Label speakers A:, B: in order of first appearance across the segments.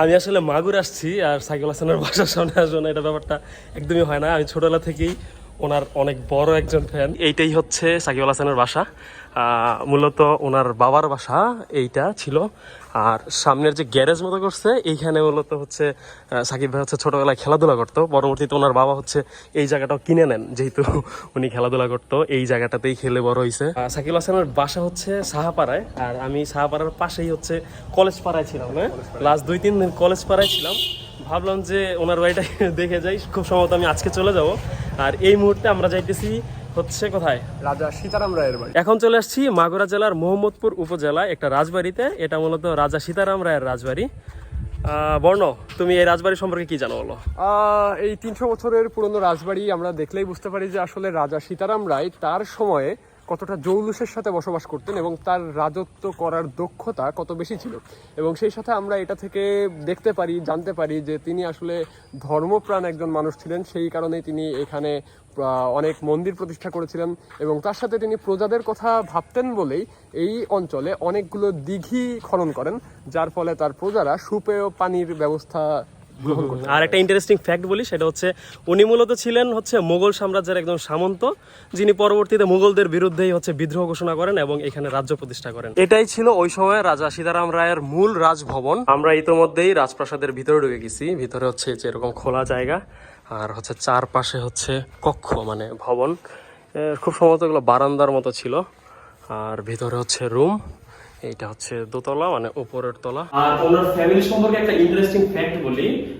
A: আমি আসলে মাগুর আসছি আর সাইকেল হাসানের বাসার সামনে আসব না, এটা ব্যাপারটা একদমই হয় না। আমি ছোটবেলা থেকেই ওনার অনেক বড় একজন ফ্যান এইটাই হচ্ছে সাকিব হাসানের বাসা। মূলত ওনার বাবার বাসা এইটা ছিল। আর সামনের যে গ্যারেজ মতো করছে এইখানে মূলত হচ্ছে সাকিব ভাই হচ্ছে ছোটবেলায় খেলাধুলা করতো। পরবর্তীতে ওনার বাবা হচ্ছে এই জায়গাটাও কিনে নেন যেহেতু উনি খেলাধুলা করতো এই জায়গাটাতেই খেলে বড় হয়েছে সাকিব হাসানের বাসা হচ্ছে সাহাপাড়ায় আর আমি সাহাপাড়ার পাশেই হচ্ছে কলেজ পাড়ায় ছিলাম হ্যাঁ? লাস্ট দুই তিন দিন কলেজ পাড়ায় ছিলাম। ভাবলাম যে ওনার বাড়িটা দেখে যাই খুব সম্ভবত আমি আজকে চলে যাব। আর এই মুহূর্তে আমরা যাইতেছি হচ্ছে কোথায়?
B: রাজা সীতারাম রায়ের বাড়ি।
A: এখন চলে আসছি মাগুরা জেলার মোহাম্মদপুর উপজেলা একটা রাজবাড়িতে। এটা মূলত রাজা সীতারাম রায়ের রাজবাড়ি। বর্ণ তুমি এই রাজবাড়ি সম্পর্কে কি জানো বলো?
B: এই তিনশো বছরের পুরনো রাজবাড়ি আমরা দেখলেই বুঝতে পারি যে আসলে রাজা সীতারাম রায় তার সময়ে কতটা জৌলুসের সাথে বসবাস করতেন এবং তার রাজত্ব করার দক্ষতা কত বেশি ছিল। এবং সেই সাথে আমরা এটা থেকে দেখতে পারি, জানতে পারি যে তিনি আসলে ধর্মপ্রাণ একজন মানুষ ছিলেন। সেই কারণেই তিনি এখানে অনেক মন্দির প্রতিষ্ঠা করেছিলেন এবং তার সাথে তিনি প্রজাদের কথা ভাবতেন বলেই এই অঞ্চলে অনেকগুলো দিঘি খনন করেন, যার ফলে তার প্রজারা সুপেয় পানির ব্যবস্থা গ্রহণ
A: আর একটা ইন্টারেস্টিং ফ্যাক্ট বলি সেটা হচ্ছে উনি মূলত ছিলেন হচ্ছে মোগল সাম্রাজ্যের একজন সামন্ত যিনি পরবর্তীতে মুঘলদের বিরুদ্ধেই হচ্ছে বিদ্রোহ ঘোষণা করেন এবং এখানে রাজ্য প্রতিষ্ঠা করেন। এটাই ছিল ওই সময় রাজা সীতারাম রায়ের মূল রাজভবন। আমরা ইতোমধ্যেই রাজপ্রাসাদের ভিতরে ঢুকে গেছি ভিতরে হচ্ছে যে এরকম খোলা জায়গা আর হচ্ছে চারপাশে হচ্ছে কক্ষ মানে ভবন। খুব সম্ভবত এগুলো বারান্দার মতো ছিল। আর ভিতরে হচ্ছে রুম এইটা হচ্ছে দোতলা মানে উপরের তলা। আর ওনার ফ্যামিলি সম্পর্কে একটা ইন্টারেস্টিং ফ্যাক্ট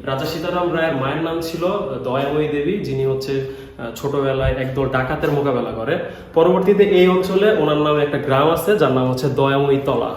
A: রাজা সীতারাম রায়ের মায়ের নাম ছিল দয়াময়ী দেবী, যিনি হচ্ছে ছোটবেলায় একদল ডাকাতের মোকাবেলা করে। পরবর্তীতে এই অঞ্চলে ওনার নামে একটা গ্রাম আছে, যার নাম হচ্ছে দয়াময়ী তলা।